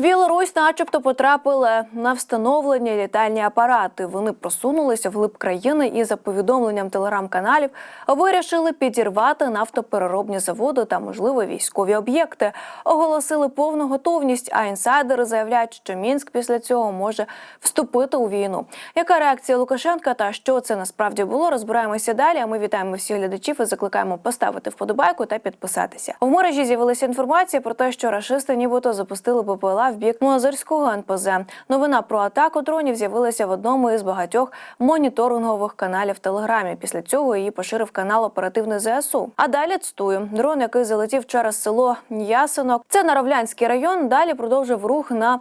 Білорусь, начебто, потрапили на встановлені літальні апарати. Вони просунулися вглиб країни і за повідомленням телеграм-каналів вирішили підірвати нафтопереробні заводи та можливо військові об'єкти. Оголосили повну готовність. А інсайдери заявляють, що мінськ після цього може вступити у війну. Яка реакція Лукашенка та що це насправді було? Розбираємося далі. А ми вітаємо всіх глядачів і закликаємо поставити вподобайку та підписатися. В мережі з'явилася інформація про те, що рашисти нібито запустили БПЛА в бік Мозирського НПЗ. Новина про атаку дронів з'явилася в одному із багатьох моніторингових каналів в Телеграмі. Після цього її поширив канал Оперативний ЗСУ. А далі цитую дрон, який залетів через село Ясинок. Це Наровлянський район. Далі продовжив рух на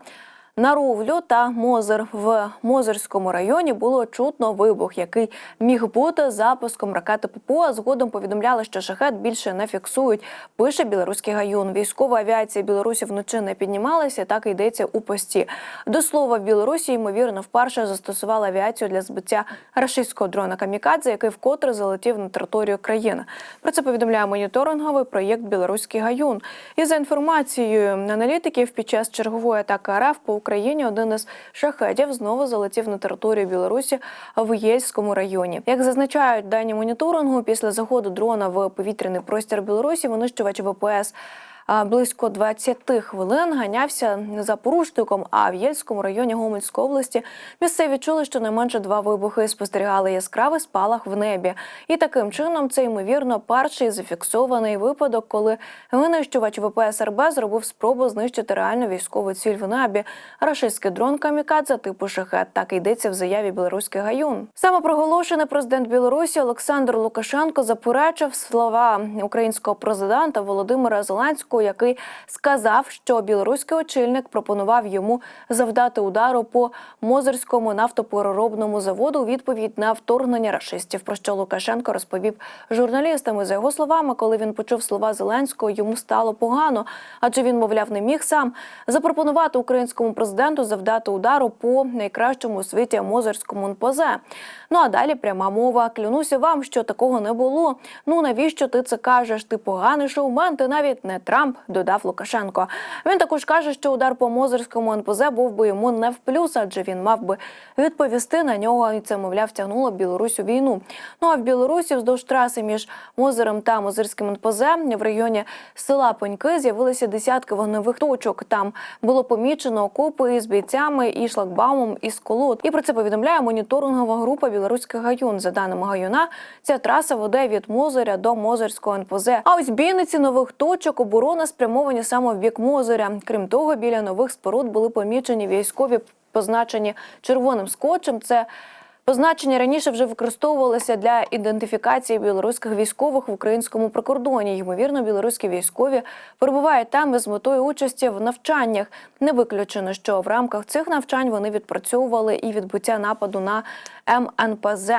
Наровлю та Мозир в Мозирському районі було чутно вибух, який міг бути запуском ракети ППО. Згодом повідомляли, що шахет більше не фіксують. Пише білоруський гаюн. Військова авіація Білорусі вночі не піднімалася. Так і йдеться у пості. До слова, в Білорусі ймовірно вперше застосували авіацію для збиття рашистського дрона Камікадзе, який вкотре залетів на територію країни. Про це повідомляє моніторинговий проєкт Білоруський гаюн. І за інформацією аналітиків, під час чергової атаки РФ по один із шахетів знову залетів на територію Білорусі в Єльському районі. Як зазначають дані моніторингу, після заходу дрона в повітряний простір Білорусі винищувач ВПС. Близько 20 хвилин ганявся за порушником. А в Єльському районі Гомельської області місцеві чули, що найменше два вибухи спостерігали яскравий спалах в небі. І таким чином це ймовірно перший зафіксований випадок, коли винищувач ВПС РБ зробив спробу знищити реальну військову ціль в небі. Рашистський дрон камікадзе типу шахет. Так йдеться в заяві білоруський гаюн. Саме проголошений президент Білорусі Олександр Лукашенко заперечив слова українського президента Володимира Зеленського, який сказав, що білоруський очільник пропонував йому завдати удару по Мозерському нафтопереробному заводу у відповідь на вторгнення рашистів. Про що Лукашенко розповів журналістам. І за його словами, коли він почув слова Зеленського, йому стало погано, адже він, мовляв, не міг сам запропонувати українському президенту завдати удару по найкращому у світі Мозерському НПЗ. Ну а далі пряма мова. Клянуся вам, що такого не було. Ну навіщо ти це кажеш? Ти поганий шоумен, ти навіть не Трамп, додав Лукашенко. Він також каже, що удар по Мозерському НПЗ був би йому не в плюс, адже він мав би відповісти на нього, і це, мовляв, тягнуло Білорусь у війну. Ну а в Білорусі вздовж траси між Мозером та Мозирським НПЗ в районі села Поньки з'явилися десятки вогневих точок. Там було помічено окопи із бійцями і шлагбаумом із колод. І про це повідомляє моніторингова група Білоруський гаюн. За даними гаюна, ця траса веде від Мозоря до Мозерського НПЗ. А ось бійниці нових точок оборона спрямовані саме в бік Мозоря. Крім того, біля нових споруд були помічені військові позначені червоним скотчем. Це Позначення раніше вже використовувалися для ідентифікації білоруських військових в українському прикордоні. Ймовірно, білоруські військові перебувають там з метою участі в навчаннях. Не виключено, що в рамках цих навчань вони відпрацьовували і відбуття нападу на МНПЗ.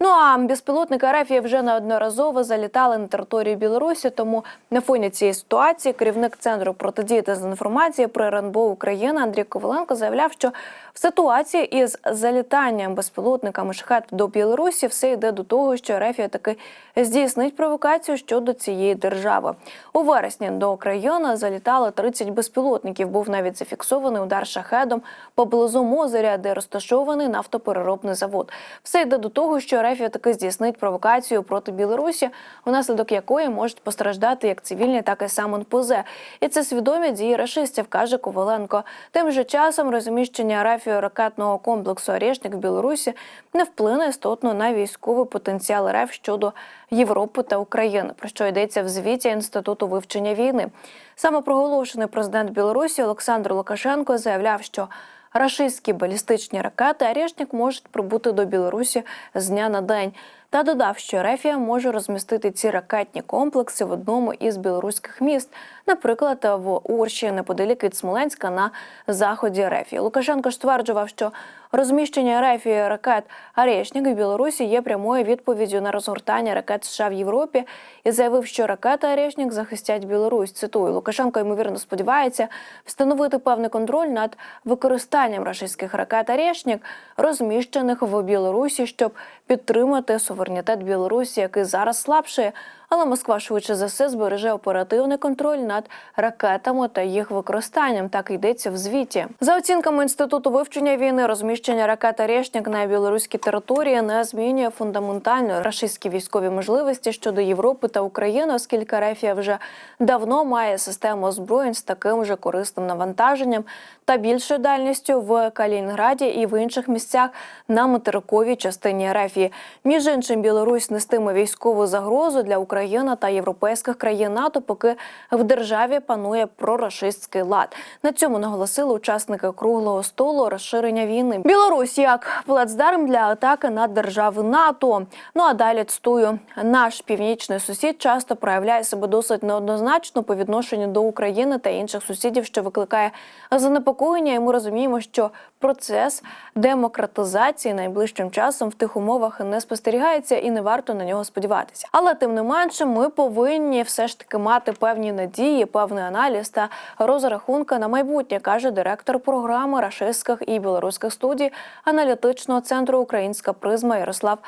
Ну а безпілотники РФ вже неодноразово залітали на територію Білорусі. Тому на фоні цієї ситуації керівник центру протидії та з інформації про РНБО України Андрій Коваленко заявляв, що в ситуації із залітанням безпілотниками шахет до Білорусі все йде до того, що РФ таки здійснить провокацію щодо цієї держави. У вересні до країни залітало 30 безпілотників. Був навіть зафіксований удар шахедом поблизу Мозеря, де розташований нафтопереробний завод. Все йде до того, що РФ таки здійснить провокацію проти Білорусі, внаслідок якої можуть постраждати як цивільні, так і сам НПЗ. І це свідомі дії рашистів, каже Коваленко. Тим же часом розміщення РФ ракетного комплексу «Орешник» в Білорусі не вплине істотно на військовий потенціал РФ щодо Європи та України, про що йдеться в звіті Інституту вивчення війни. Саме проголошений президент Білорусі Олександр Лукашенко заявляв, що рашистські балістичні ракети «Орешник» можуть прибути до Білорусі з дня на день. Та додав, що Рефія може розмістити ці ракетні комплекси в одному із білоруських міст, наприклад, в Орші, неподалік від Смоленська на заході Рефії. Лукашенко стверджував, що розміщення Рефії ракет «Орешник» в Білорусі є прямою відповіддю на розгортання ракет США в Європі і заявив, що ракети «Орешник» захистять Білорусь. Цитую Лукашенко ймовірно сподівається встановити певний контроль над використанням рашистських ракет «Орешник», розміщених в Білорусі, щоб підтримати суверенітет Білорусі, який зараз слабшає, Але Москва швидше за все збереже оперативний контроль над ракетами та їх використанням. Так йдеться в звіті. За оцінками інституту вивчення війни, розміщення ракет «Орешник» на білоруській території не змінює фундаментально рашистські військові можливості щодо Європи та України, оскільки Рефія вже давно має систему озброєнь з таким же корисним навантаженням та більшою дальністю в Калінінграді і в інших місцях на материковій частині Рефії. Між іншим, Білорусь нестиме військову загрозу для України та європейських країн НАТО, поки в державі панує прорашистський лад. На цьому наголосили учасники круглого столу розширення війни. Білорусь як плацдарм для атаки на держави НАТО. Ну а далі цитую, наш північний сусід часто проявляє себе досить неоднозначно по відношенню до України та інших сусідів, що викликає занепокоєння. І ми розуміємо, що процес демократизації найближчим часом в тих умовах не спостерігається і не варто на нього сподіватися. Але тим не менше, ми повинні все ж таки мати певні надії, певний аналіз та розрахунки на майбутнє, каже директор програми рашистських і білоруських студій аналітичного центру Українська призма Ярослав.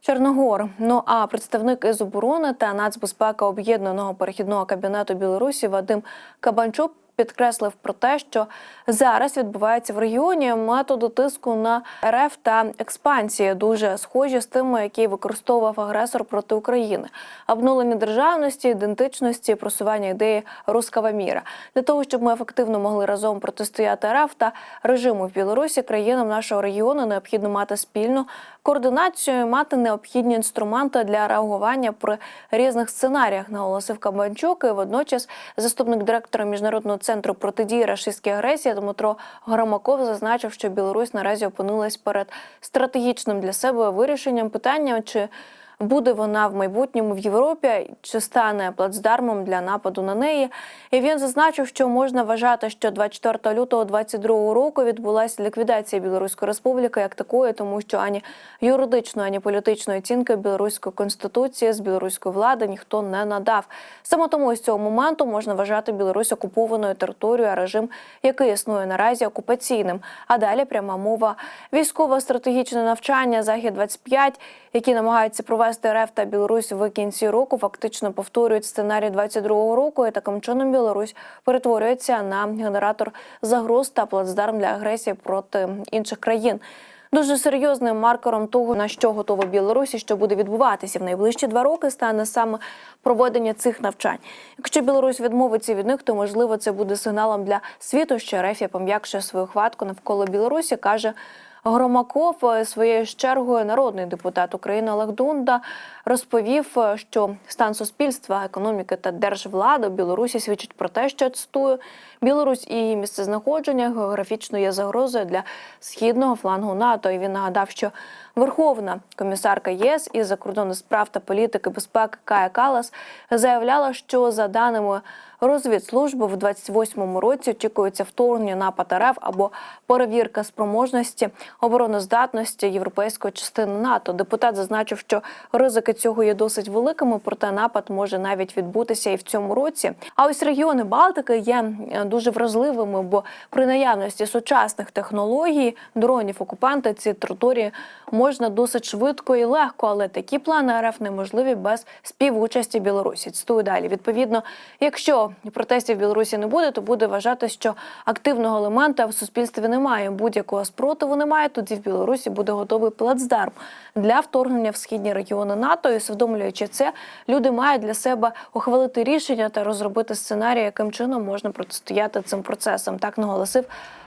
Чорногор. Ну а представник із оборони та нацбезпеки об'єднаного перехідного кабінету Білорусі Вадим Кабанчук підкреслив про те, що зараз відбувається в регіоні методи тиску на РФ та експансії, дуже схожі з тими, які використовував агресор проти України, обнулення державності, ідентичності, просування ідеї руского міра для того, щоб ми ефективно могли разом протистояти РФ та режиму в Білорусі, країнам нашого регіону необхідно мати спільну координацію, мати необхідні інструменти для реагування при різних сценаріях, наголосив Кабанчук. І водночас заступник директора міжнародного центру протидії рашистській агресії Дмитро Громаков зазначив, що Білорусь наразі опинилась перед стратегічним для себе вирішенням питання, чи буде вона в майбутньому в Європі, чи стане плацдармом для нападу на неї. І він зазначив, що можна вважати, що 24 лютого 2022 року відбулася ліквідація Білоруської республіки як такої, тому що ані юридичної, ані політичної оцінки білоруської конституції з білоруської влади ніхто не надав. Саме тому з цього моменту можна вважати Білорусь окупованою територією, а режим, який існує наразі, окупаційним. А далі пряма мова військово-стратегічне навчання Захід 25 які намагаються провести РФ та Білорусь в кінці року, фактично повторюють сценарій 22-го року. І таким чином Білорусь перетворюється на генератор загроз та плацдарм для агресії проти інших країн. Дуже серйозним маркером того, на що готова Білорусь і що буде відбуватися в найближчі два роки, стане саме проведення цих навчань. Якщо Білорусь відмовиться від них, то можливо це буде сигналом для світу, що Рефія пом'якшує свою хватку навколо Білорусі, каже. Громаков е, своєю чергою народний депутат України Олег Дунда розповів, е, що стан суспільства, економіки та держвлади Білорусі свідчить про те, що цитую Білорусь і її місцезнаходження географічно є загрозою для східного флангу НАТО. І він нагадав, що Верховна комісарка ЄС із закордонних справ та політики безпеки Кая Калас заявляла, що за даними розвідслужби в 28-му році очікується вторгнення напад РФ або перевірка спроможності обороноздатності європейської частини НАТО. Депутат зазначив, що ризики цього є досить великими, проте напад може навіть відбутися і в цьому році. А ось регіони Балтики є дуже вразливими, бо при наявності сучасних технологій дронів окупанти ці території можна досить швидко і легко, але такі плани РФ неможливі без співучасті Білорусі. Цитую далі. Відповідно, якщо протестів в Білорусі не буде, то буде вважати, що активного елемента в суспільстві немає. Будь-якого спротиву немає. Тоді в Білорусі буде готовий плацдарм для вторгнення в східні регіони НАТО. І усвідомлюючи це, люди мають для себе ухвалити рішення та розробити сценарій, яким чином можна протистояти цим процесам. Так наголосив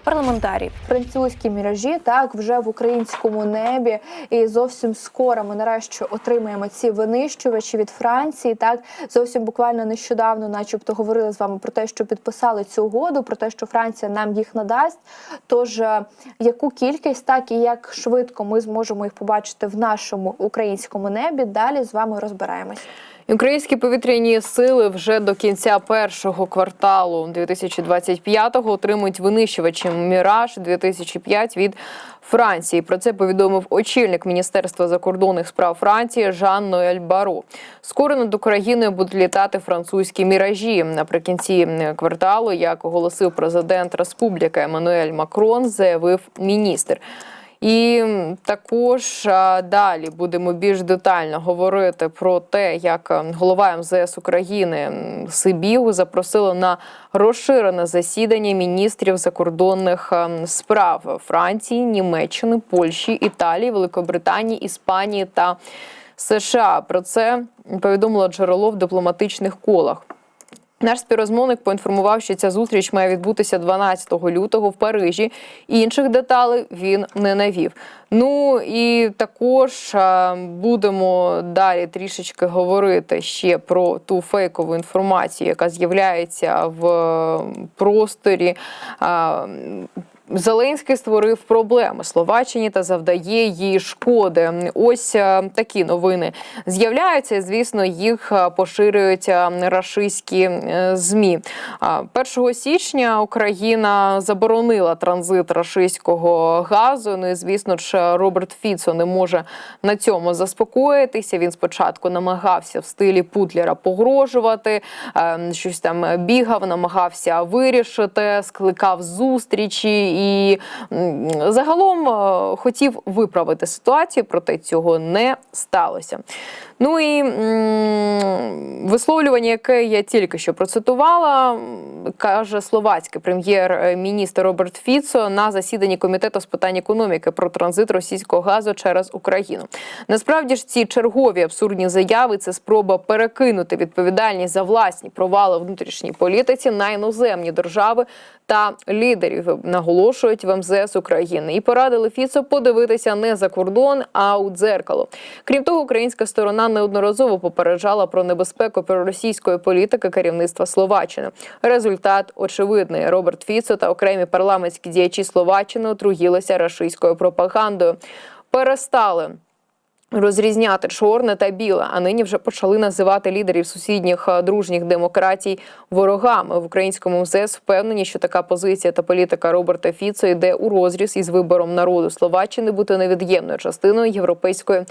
парламентарій. французькій міражі, так вже в українському небі. І зовсім скоро ми нарешті отримаємо ці винищувачі від Франції. Так зовсім буквально нещодавно, начебто, говорили з вами про те, що підписали цю угоду, про те, що Франція нам їх надасть. Тож е, яку кількість, так і як швидко ми зможемо їх побачити в нашому українському небі. Далі з вами розбираємось. Українські повітряні сили вже до кінця першого кварталу 2025-го отримують винищувачі Міраж 2005 від Франції. Про це повідомив очільник Міністерства закордонних справ Франції Жан Ноель Баро. Скоро над Україною будуть літати французькі міражі. Наприкінці кварталу, як оголосив президент Республіки Еммануель Макрон, заявив міністр. І також далі будемо більш детально говорити про те, як е, голова МЗС України Сибігу запросили на розширене засідання міністрів закордонних ем, справ Франції, Німеччини, Польщі, Італії, Великобританії, Іспанії та США. Про це повідомило джерело в дипломатичних колах. Наш співрозмовник поінформував, що ця зустріч має відбутися 12 лютого в Парижі. Інших деталей він не навів. Ну і також будемо далі трішечки говорити ще про ту фейкову інформацію, яка з'являється в е, просторі. Зеленський створив проблеми Словаччині та завдає їй шкоди. Ось е, такі новини з'являються. Звісно, їх е, поширюють е, рашистські змі. 1 січня Україна заборонила транзит рашистського газу. Ну і звісно ж, Роберт Фіцо не може на цьому заспокоїтися. Він спочатку намагався в стилі Путлера погрожувати, щось там бігав, намагався вирішити, скликав зустрічі і загалом е, хотів виправити ситуацію, проте цього не сталося. Ну і висловлювання, яке я тільки що процитувала, каже словацький прем'єр-міністр Роберт Фіцо на засіданні комітету з питань економіки про транзит російського газу через Україну. Насправді ж ці чергові абсурдні заяви це спроба перекинути відповідальність за власні провали внутрішній політиці на іноземні держави та лідерів, наголошують в МЗС України, і порадили Фіцо подивитися не за кордон, а у дзеркало. Крім того, українська сторона неодноразово попереджала про небезпеку проросійської політики керівництва Словаччини. Результат очевидний. Роберт Фіцо та окремі парламентські діячі Словаччини отруїлися рашистською пропагандою. Перестали розрізняти чорне та біле, а нині вже почали називати лідерів сусідніх е, дружніх демократій ворогами. В українському МЗС впевнені, що така позиція та політика Роберта Фіцо йде у розріз із вибором народу Словаччини бути невід'ємною частиною європейської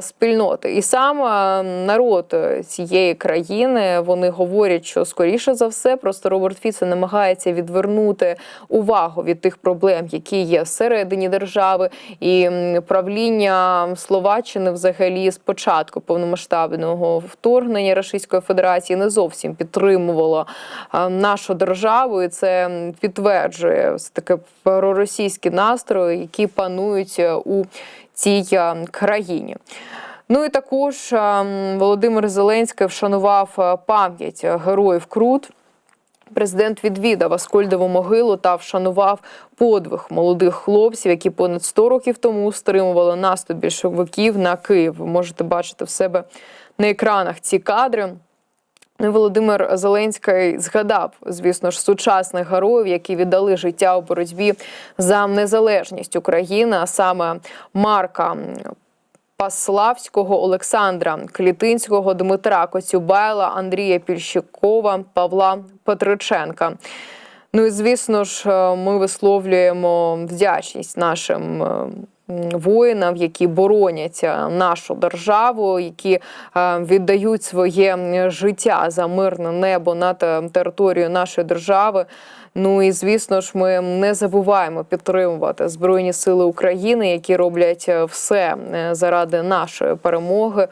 спільноти. І сам е, народ е, цієї країни вони говорять, що скоріше за все, просто Роберт Фіцо намагається відвернути увагу від тих проблем, які є всередині держави, і правління Словаччини взагалі з початку повномасштабного вторгнення Російської Федерації не зовсім підтримувало е, нашу державу, і це підтверджує все таке проросійські настрої, які панують е, у цій е, країні. Ну і також е, Володимир Зеленський вшанував е, пам'ять героїв Крут. Президент відвідав Аскольдову могилу та вшанував подвиг молодих хлопців, які понад 100 років тому стримували наступ більшовиків на Київ. Ви можете бачити в себе на екранах ці кадри. Ну, Володимир Зеленський згадав, звісно ж, сучасних героїв, які віддали життя у боротьбі за незалежність України, а саме Марка Паславського, Олександра Клітинського, Дмитра Коцюбайла, Андрія Пільщикова, Павла Петриченка. Ну і звісно ж, е, ми висловлюємо вдячність нашим. М, Воїнам, які боронять нашу державу, які е, віддають своє життя за мирне небо над е, територією нашої держави. Ну і звісно ж, ми не забуваємо підтримувати Збройні Сили України, які роблять е, все заради нашої перемоги.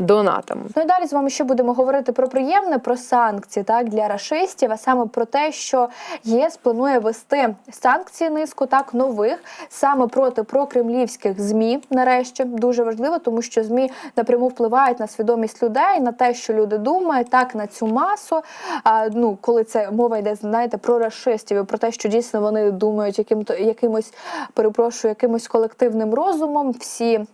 Донатами. Ну і далі з вами ще будемо говорити про приємне, про санкції так для рашистів, а саме про те, що ЄС планує вести санкції низку так нових саме проти прокремлівських змі. Нарешті дуже важливо, тому що змі напряму впливають на свідомість людей, на те, що люди думають, так на цю масу. А, ну коли це мова йде, знаєте, про рашистів про те, що дійсно вони думають яким то якимось, перепрошую, якимось колективним розумом. Всі.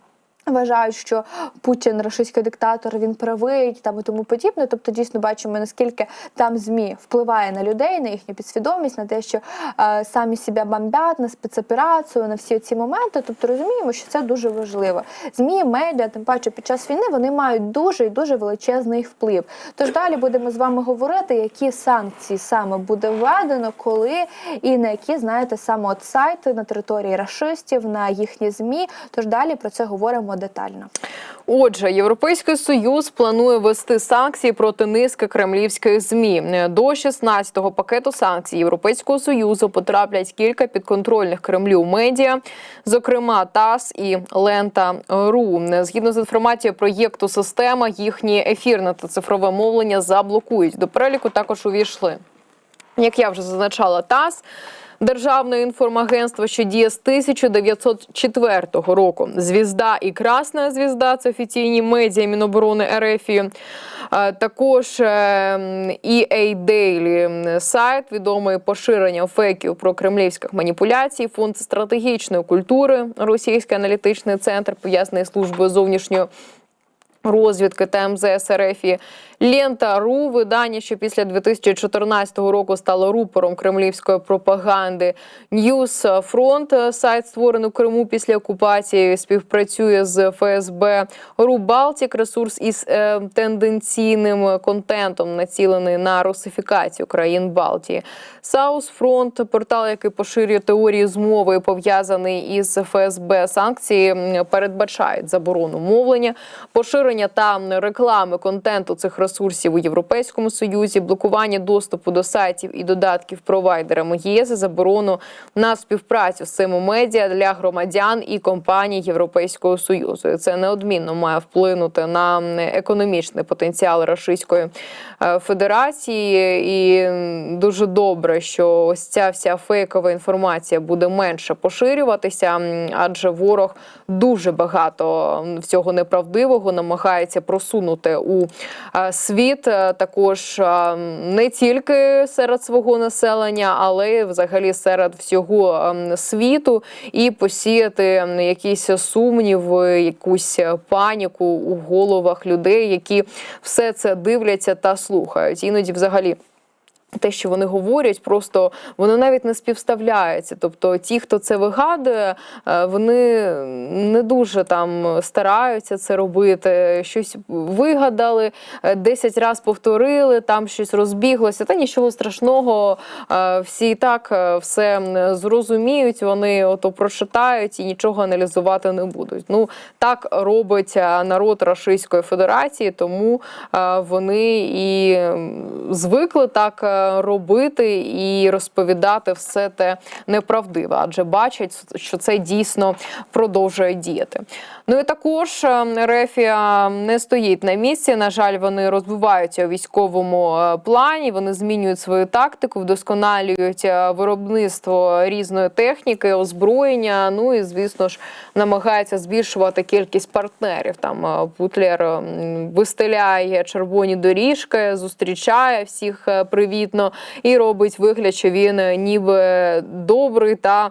Вважають, що Путін рашистський диктатор, він правий там і тому подібне. Тобто, дійсно бачимо наскільки там змі впливає на людей, на їхню підсвідомість, на те, що е, самі себе бомбять, на спецоперацію, на всі ці моменти. Тобто розуміємо, що це дуже важливо. Змі, медіа, тим паче під час війни вони мають дуже і дуже величезний вплив. Тож далі будемо з вами говорити, які санкції саме буде введено, коли і на які знаєте саме от сайти на території рашистів, на їхні змі. Тож далі про це говоримо нього детально. Отже, Європейський союз планує ввести санкції проти низки кремлівських змі. До 16-го пакету санкцій Європейського союзу потраплять кілька підконтрольних Кремлю медіа, зокрема ТАСС і Лента.ру. Згідно з інформацією проєкту система, їхні ефірне та цифрове мовлення заблокують. До переліку також увійшли. Як я вже зазначала, ТАСС Державне інформагентство, що діє з 1904 року. Звізда і Красна звізда це офіційні медіа Міноборони РФ. Е, Також е, EA Daily сайт, відомий поширення фейків про кремлівських маніпуляцій, фонд стратегічної культури, російський аналітичний центр, пов'язаний службою зовнішньої розвідки та МЗС РФ. Лента.ру, видання, що після 2014 року стало рупором кремлівської пропаганди. Ньюс Фронт, сайт створений в Криму після окупації, співпрацює з ФСБ. Ру Балтік, ресурс із е, тенденційним контентом, націлений на русифікацію країн Балтії. Саус Фронт, портал, який поширює теорії змови, пов'язаний із ФСБ. Санкції передбачають заборону мовлення, поширення та реклами контенту цих ресурсів у Європейському Союзі, блокування доступу до сайтів і додатків провайдерами ЄС, заборону на співпрацю з цими медіа для громадян і компаній Європейського Союзу. Це неодмінно має вплинути на економічний потенціал Російської е, Федерації. І дуже добре, що ось ця вся фейкова інформація буде менше поширюватися, адже ворог дуже багато всього неправдивого намагається просунути у е, світ. Е, Також е, не тільки серед свого населення, але й взагалі серед всього ем, світу, і посіяти м, якісь сумніви, якусь паніку у головах людей, які все це дивляться та слухають. Іноді, взагалі. Те, що вони говорять, просто воно навіть не співставляється. Тобто, ті, хто це вигадує, е, вони не дуже там стараються це робити. Щось вигадали, е, 10 разів повторили, там щось розбіглося. Та нічого страшного. е, Всі і так е, все зрозуміють. Вони ото прочитають і нічого аналізувати не будуть. Ну так робить е, народ Російської Федерації, тому е, вони і звикли так е, робити і розповідати все те неправдиве, адже бачать, що це дійсно продовжує діяти. Ну і також е, Рефія не стоїть на місці. На жаль, вони розвиваються у військовому е, плані. Вони змінюють свою тактику, вдосконалюють е, виробництво різної техніки, озброєння. Ну і звісно ж намагаються збільшувати кількість партнерів. Там е, Путлер вистеляє червоні доріжки, зустрічає всіх привітно і робить вигляд, що він ніби добрий та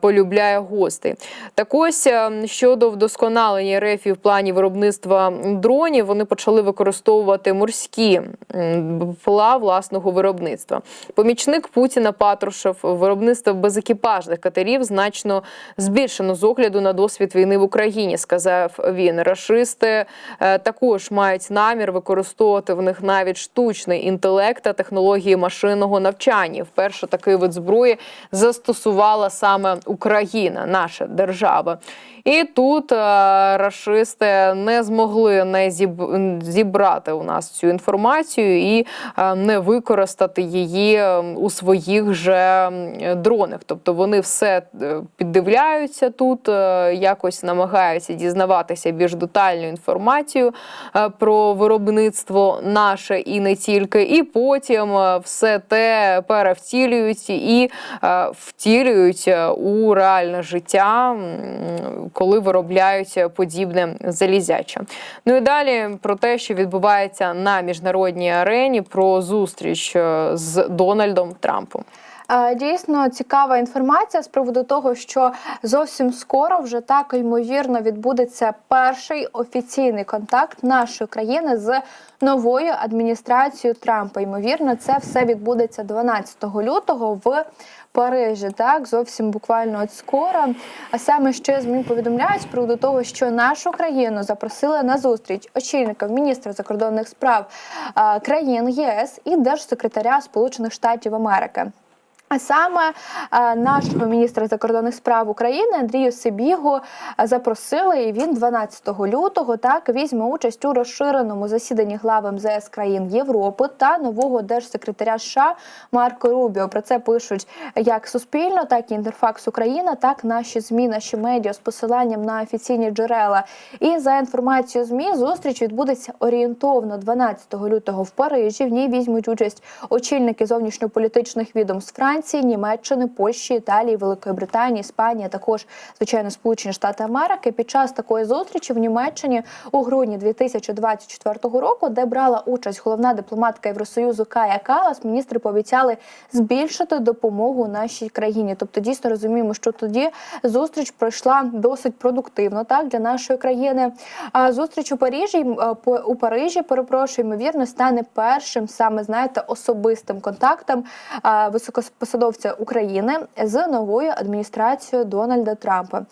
полюбляє гостей. Так ось щодо вдосконалення РФ в плані виробництва дронів, вони почали використовувати морські м, БПЛА власного виробництва. Помічник Путіна Патрушев виробництво безекіпажних катерів значно збільшено з огляду на досвід війни в Україні, сказав він. Рашисти е, також мають намір використовувати в них навіть штучний інтелект та технології машинного навчання. Вперше такий вид зброї застосувала саме Україна, наша держава. І тут рашисти не змогли не зіб- зібрати у нас цю інформацію і е, не використати її е, у своїх же дронах. Тобто вони все е, піддивляються тут, е, якось намагаються дізнаватися більш детальну інформацію про виробництво наше і не тільки. І потім все те перевтілюють і втілюють у реальне життя, коли виробляють подібне залізяче. Ну і далі про те, що відбувається на міжнародній арені, про зустріч е, з Дональдом Трампом. Е, Дійсно цікава інформація з приводу того, що зовсім скоро вже так ймовірно відбудеться перший офіційний контакт нашої країни з новою адміністрацією Трампа. Ймовірно, це все відбудеться 12 лютого в Парижі. Так, зовсім буквально от скоро. А саме ще ЗМІ повідомляють з приводу того, що нашу країну запросили на зустріч очільників міністра закордонних справ країн ЄС і держсекретаря Сполучених Штатів Америки. А саме е, нашого міністра закордонних справ України Андрію Сибігу е, запросили, і він 12 лютого так візьме участь у розширеному засіданні глав МЗС країн Європи та нового держсекретаря США Марко Рубіо. Про це пишуть як Суспільно, так і Інтерфакс Україна, так наші змі, наші медіа з посиланням на офіційні джерела. І за інформацією змі зустріч відбудеться орієнтовно 12 лютого в Парижі. В ній візьмуть участь очільники зовнішньополітичних відомств Франції, Німеччини, Польщі, Італії, Великої Британії, Іспанії, а також звичайно Сполучені Штати Америки. Під час такої зустрічі в Німеччині у грудні 2024 року, де брала участь головна дипломатка Євросоюзу Кая Калас, міністри пообіцяли збільшити допомогу нашій країні. Тобто, дійсно розуміємо, що тоді зустріч пройшла досить продуктивно так для нашої країни. А зустріч у Парижі е, у Парижі, перепрошую, ймовірно, стане першим саме знаєте особистим контактом а, високопосадовця України з новою адміністрацією Дональда Трампа.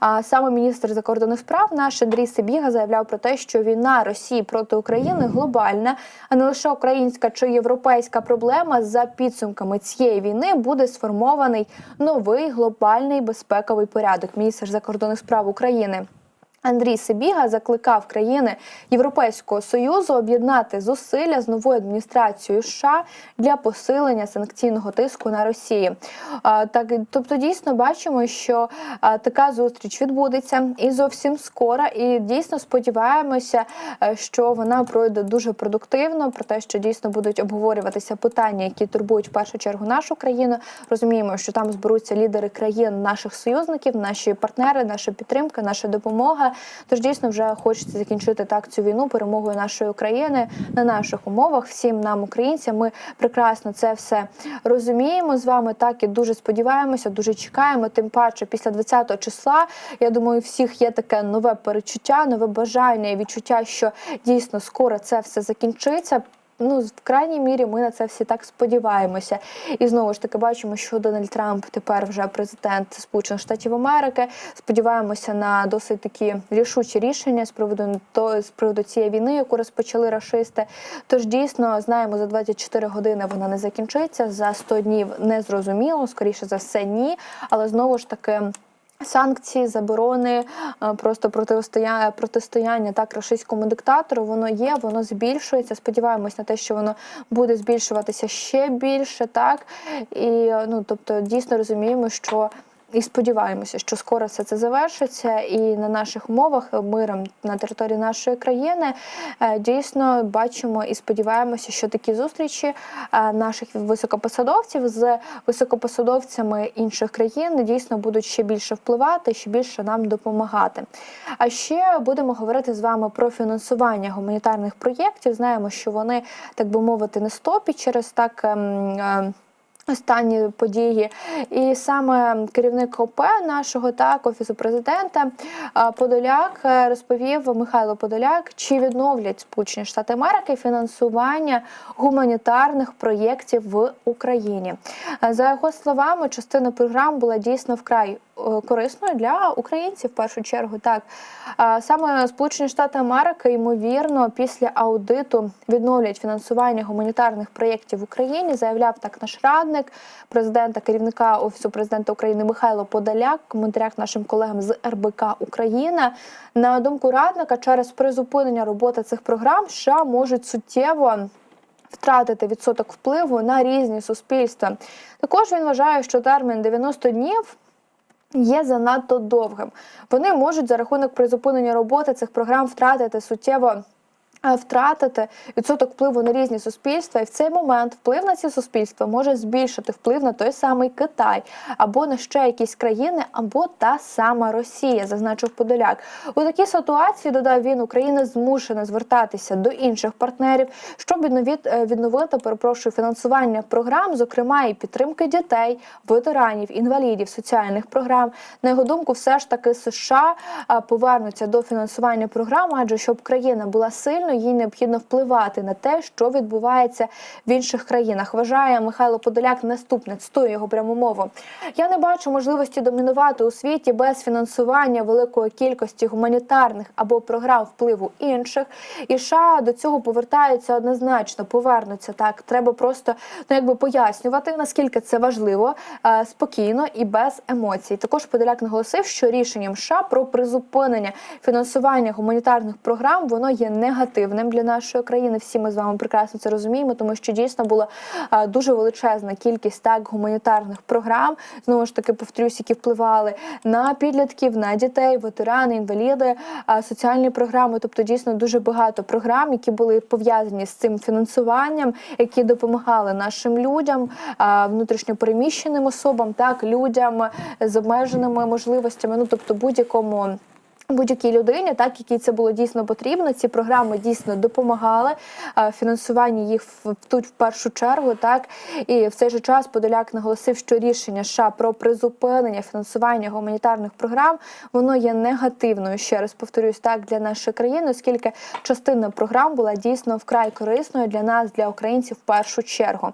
А саме міністр закордонних справ наш Андрій Сибіга заявляв про те, що війна Росії проти України глобальна, а не лише українська чи європейська проблема. За підсумками цієї війни буде сформований новий глобальний безпековий порядок. Міністр закордонних справ України. Андрій Сибіга закликав країни Європейського союзу об'єднати зусилля з новою адміністрацією США для посилення санкційного тиску на Росію. Так, тобто, дійсно бачимо, що така зустріч відбудеться і зовсім скоро. І дійсно сподіваємося, е, що вона пройде дуже продуктивно. Про те, що дійсно будуть обговорюватися питання, які турбують в першу чергу нашу країну. Розуміємо, що там зберуться лідери країн наших союзників, наші партнери, наша підтримка, наша допомога. Тож дійсно вже хочеться закінчити так цю війну перемогою нашої України на наших умовах. Всім нам, українцям, ми прекрасно це все розуміємо з вами. Так і дуже сподіваємося, дуже чекаємо. Тим паче, після 20 числа, я думаю, у всіх є таке нове перечуття, нове бажання і відчуття, що дійсно скоро це все закінчиться. Ну, в крайній мірі, ми на це всі так сподіваємося. І знову ж таки бачимо, що Дональд Трамп тепер вже президент Сполучених Штатів Америки. Сподіваємося на досить такі рішучі рішення з приводу то з приводу цієї війни, яку розпочали рашисти. Тож дійсно знаємо, за 24 години вона не закінчиться. За 100 днів не зрозуміло, скоріше за все, ні. Але знову ж таки. Санкції, заборони, е, просто протистояння, протистояння так російському диктатору, воно є, воно збільшується. Сподіваємось на те, що воно буде збільшуватися ще більше, так і е, ну тобто дійсно розуміємо, що. І сподіваємося, що скоро все це завершиться, і на наших умовах миром на території нашої країни е, дійсно бачимо і сподіваємося, що такі зустрічі е, наших високопосадовців з високопосадовцями інших країн дійсно будуть ще більше впливати, ще більше нам допомагати. А ще будемо говорити з вами про фінансування гуманітарних проєктів. Знаємо, що вони так би мовити не стопі через так. Е, Останні події, і саме керівник ОП нашого так офісу президента Подоляк е, розповів Михайло Подоляк, чи відновлять Сполучені Штати Америки фінансування гуманітарних проєктів в Україні. Е, За його словами, частина програм була дійсно вкрай е, корисною для українців в першу чергу. Так саме Сполучені Штати Америки ймовірно після аудиту відновлять фінансування гуманітарних проєктів в Україні. Заявляв так наш радник президента, керівника офісу президента України Михайло Подоляк. Коментарях нашим колегам з РБК Україна. На думку радника, через призупинення роботи цих програм США можуть суттєво втратити відсоток впливу на різні суспільства. Також він вважає, що термін 90 днів. Є занадто довгим. Вони можуть за рахунок призупинення роботи цих програм втратити суттєво втратити відсоток впливу на різні суспільства, і в цей момент вплив на ці суспільства може збільшити вплив на той самий Китай або на ще якісь країни, або та сама Росія, зазначив Подоляк. У такій ситуації додав він, Україна змушена звертатися до інших партнерів, щоб відновити, е, перепрошую фінансування програм, зокрема і підтримки дітей, ветеранів, інвалідів, соціальних програм. На його думку, все ж таки США повернуться до фінансування програм, адже щоб країна була сильною, звичайно їй необхідно впливати на те, що відбувається в інших країнах. Вважає Михайло Подоляк наступне цитую його пряму мову. Я не бачу можливості домінувати у світі без фінансування великої кількості гуманітарних або програм впливу інших. І США до цього повертаються однозначно, повернуться так. Треба просто ну якби пояснювати наскільки це важливо е, спокійно і без емоцій. Також Подоляк наголосив, що рішенням США про призупинення фінансування гуманітарних програм воно є негативним для нашої країни. Всі ми з вами прекрасно це розуміємо, тому що дійсно була дуже величезна кількість так гуманітарних програм. Знову ж таки, повторюсь, які впливали на підлітків, на дітей, ветерани, інваліди, соціальні програми. Тобто, дійсно дуже багато програм, які були пов'язані з цим фінансуванням, які допомагали нашим людям, е, внутрішньо переміщеним особам, так людям з обмеженими можливостями. Ну тобто будь-якому. Будь-якій людині, так якій це було дійсно потрібно, ці програми дійсно допомагали фінансування їх тут в першу чергу. Так і в цей же час Подоляк наголосив, що рішення США про призупинення фінансування гуманітарних програм воно є негативною. Ще раз повторюсь, так для нашої країни, оскільки частина програм була дійсно вкрай корисною для нас, для українців в першу чергу.